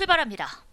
출발합니다.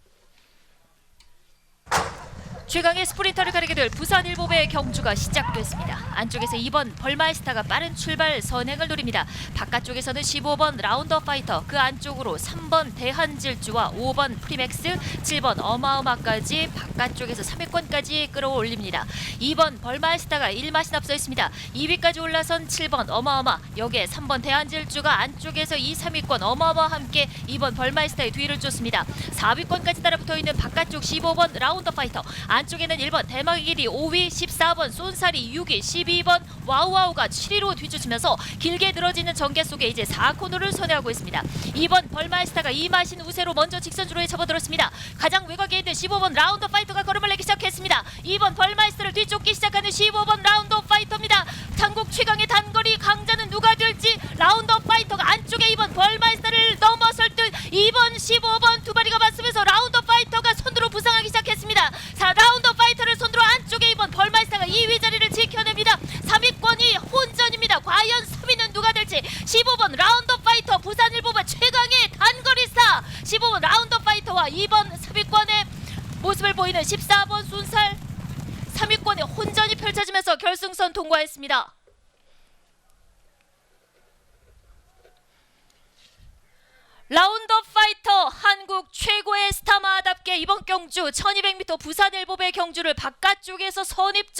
최강의 스프린터를 가리게 될 부산 일보배의 경주가 시작됐습니다. 안쪽에서 2번 벌마이스타가 빠른 출발 선행을 노립니다. 바깥쪽에서는 15번 라운더 파이터, 그 안쪽으로 3번 대한질주와 5번 프리맥스, 7번 어마어마까지 바깥쪽에서 3위권까지 끌어올립니다. 2번 벌마이스타가 1마신 앞서 있습니다. 2위까지 올라선 7번 어마어마, 여기에 3번 대한질주가 안쪽에서 2, 3위권 어마어마와 함께 2번 벌마이스타의 뒤를 쫓습니다. 4위권까지 따라붙어 있는 바깥쪽 15번 라운더 파이터, 안쪽에는 1번 대마의 길이 5위, 14번 쏜살이 6위, 12번 와우와우가 7위로 뒤쫓으면서 길게 늘어지는 전개 속에 이제 4코너를 선회하고 있습니다. 2번 벌마이스타가 이마신 우세로 먼저 직선주로에 접어들었습니다. 가장 외곽에 있는 15번 라운더 파이터가 걸음을 내기 시작했습니다. 2번 벌마이스타를 뒤쫓기 시작하는 15번 라운더 파이터입니다. 한국 최강의 단거리 강자는 누가 될지 라운더 파이터가 안쪽에 2번 벌마이스타를 넘어설 듯 2번 15번 두 마리가 맞으면서 라운더 파이터가 손으로 자 라운더 파이터를 손으로 안쪽에 2번 벌마이스타가 2위 자리를 지켜냅니다. 3위권이 혼전입니다. 과연 3위는 누가 될지 15번 라운더 파이터 부산일보가 최강의 단거리 스타 15번 라운더 파이터와 2번 3위권의 모습을 보이는 14번 순살 3위권의 혼전이 펼쳐지면서 결승선 통과했습니다. 라운더 경주 1200m 부산 일보배 경주를 바깥쪽에서 선입